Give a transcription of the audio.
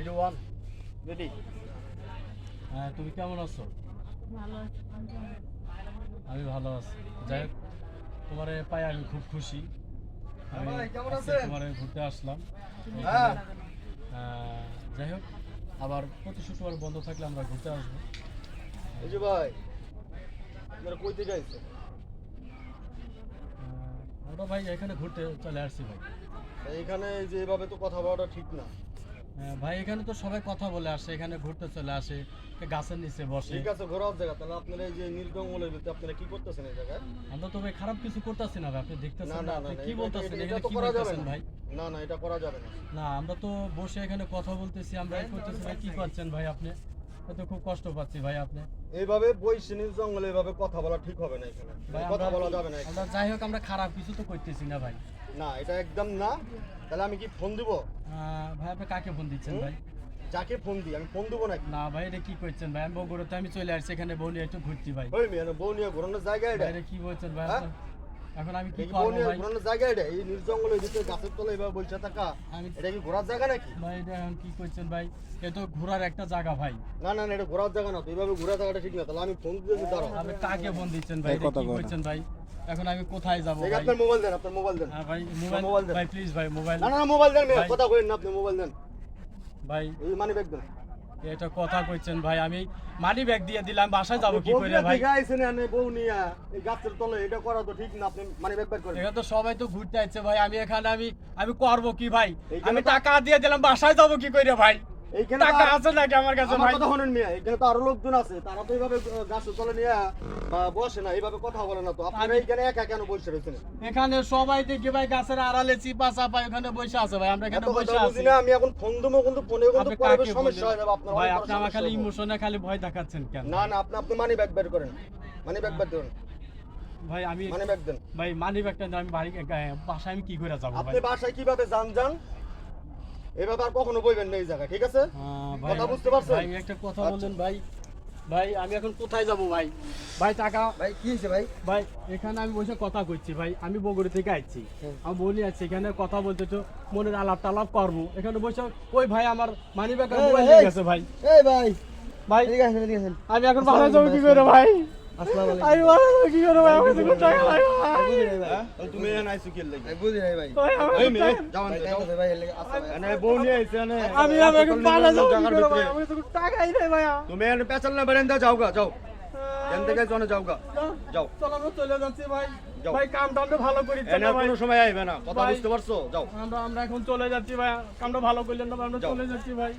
Video one ready হ্যাঁ তুমি কেমন আছো? ভালো? আমি ভালো আছি। যাই হোক তোমার পায়ে আমি খুব খুশি। আমি ভাই, কেমন আজকে আছেন? তোমারে ঘুরতে আসলাম। হ্যাঁ। যাই হোক আবার প্রতি শুক্রবার বন্ধ থাকলে আমরা ঘুরতে আসব। এই যে ভাই আপনারা কই থেকে আইছেন? আমরা ভাই এখানে ঘুরতে চলে আসছি ভাই। এইখানে এই যে এভাবে তো কথা বলাটা ঠিক না। ভাই এখানে তো সবাই কথা বলে আসে এখানে ঘুরতে চলে আসে গাছের নিচে বসে। ঠিক আছে ঘোরার জায়গা তাহলে আপনারা এই যে নীলকমলের ভিতরে আপনারা কি করতেছেন এই জায়গায়? আমরা তো ভাই খারাপ কিছু করতেছি না ভাই আপনি দেখতেছেন না আপনি কি বলতেছেন? এটা- এখানে কি করা যাবে ভাই? না না এটা করা যাবে না। না আমরা তো বসে এখানে কথা বলতেছি আমরা করতেছি ভাই কি করছেন ভাই আপনি? এত খুব কষ্ট পাচ্ছি ভাই আপনি? এইভাবে নীল জঙ্গলে এভাবে কথা বলা ঠিক হবে না এখানে। কথা বলা যাবে না আমরা যাই হোক আমরা খারাপ কিছু তো করতেছি না ভাই। না এটা একদম না। তাহলে আমি কি ফোন দিব? ভাই আপনি কাকে ফোন দিচ্ছেন ভাই? যাকে ফোন দিই আমি ফোন দেবো নাকি? না ভাই এটা কি করছেন ভাই? আমি বগুড়াতে আমি চলে আসছি এখানে বউ নিয়ে একটু ঘুরছি ভাই। ওই মেয়ে বউ নিয়ে ঘোরানোর জায়গা এটা? কি বলছেন ভাই? হ্যাঁ? এখন আমি কি এটা করব ভাই? ঘোরানোর জায়গা এটা এই নীল জঙ্গলের ভিতরে গাছের তলায় এভাবে বলছে থাকা আমি এটা কি ঘোরার জায়গা নাকি? ভাই এটা এখন কি করছেন ভাই? এ তো ঘোরার একটা জায়গা ভাই। না না না এটা ঘোরার জায়গা না তো এইভাবে ঘোরার জায়গাটা ঠিক না তাহলে আমি ফোন দিতে দাঁড়াও। আপনি কাকে ফোন দিচ্ছেন ভাই এটা কি করছেন ভাই। এখন আমি কোথায় যাব ভাই? আপনার মোবাইল দেন আপনার মোবাইল দেন। হ্যাঁ ভাই মোবাইল দেন। ভাই প্লিজ ভাই মোবাইল না না না, মোবাইল দেন ভাই। কথা কইেন না আপনি মোবাইল দেন। ভাই এই মানি ব্যাগ দেন। এটা কথা কইছেন ভাই আমি মানি ব্যাগ দিয়ে দিলাম বাসায় যাব কি করে ভাই? আইছেন এনে বউ নিয়া এই গাছের তলে এটা করা তো ঠিক না আপনি মানি ব্যাগ বের করেন। এটা তো সবাই তো ঘুরতে আইছে ভাই আমি এখানে আমি আমি করব কি ভাই? আমি টাকা দিয়ে দিলাম বাসায় যাব কি করে ভাই? এইখানে টাকা আছে নাকি আমার কাছে আমার ভাই? কথা শুনেন মিয়া এখানে তো আরও লোকজন আছে তারা তো এইভাবে আহ, তলে নিয়ে বসে না এইভাবে কথা বলে না তো। আপনারা আমি- এইখানে একা কেন বসে রয়েছেন? এখানে সবাই দেখি ভাই গাছের আড়ালে চিপা চাপা এখানে বসে আছে ভাই আমরা এখানে বসে আছি। না আমি এখন ফোন দেবো কিন্তু ফোনে কিন্তু পরে সমস্যা হয়ে যাবে আপনার ভাই আপনি আমার খালি ইমোশনে খালি ভয় দেখাচ্ছেন কেন? না না আপনি আপনি মানি ব্যাগ বের করেন। মানি ব্যাগ বের দেন ভাই আমি মানি ব্যাগ দেন। ভাই মানি ব্যাগটা আমি বাড়ি বাসায় আমি কি করে যাব ভাই? আপনি বাসায় কীভাবে যান যান? এভাবে আর কখনো বইবেন না এই জায়গায় ঠিক আছে? কথা বুঝতে পারছেন? ভাই একটা কথা আচ্ছা। বললেন ভাই। ভাই আমি এখন কোথায় যাব ভাই? ভাই টাকা ভাই কি হয়েছে ভাই? ভাই এখানে আমি বসে কথা কইছি ভাই। আমি বগুড়ি থেকে আইছি। আমি বলি আছি এখানে কথা বলতে তো মনের আলাপ টালাপ করব। এখানে বসে ওই ভাই আমার মানি ব্যাগ মোবাইল নিয়ে গেছে ভাই। এই ভাই। ভাই ঠিক আছে ঠিক আছে। আমি এখন বাসায় যাব কি করে ভাই? আমি বাসায় যাব কি করে ভাই? আমার কাছে টাকা নাই তুমি আইছো কি লাগি? বুঝি নাই ভাই। ভাই, আমার এই কাছে মেয়ে। টাকা- যাও ভাই যাও কাইতে ভাই এলে আসো ভাই। এনে বউ নিয়ে আইছে আমি আমি এখন যাব কি করে ভাই? ভিতরে। আমার টাকাই নেই ভাইয়া তুমি এনে পেছাল না যাও গা যাও। এখান থেকে জনে যাও গা। যাও চলো আমরা চলে যাচ্ছি ভাই। যাও। ভাই কাম টামটা ভালো করি এনে কোনো সময় আইবে না। কথা ভাই। বুঝতে পারছ? যাও। আমরা আমরা এখন চলে যাচ্ছি ভাই। কামটা ভালো করলেন না ভাই, আমরা যাও। চলে যাচ্ছি ভাই।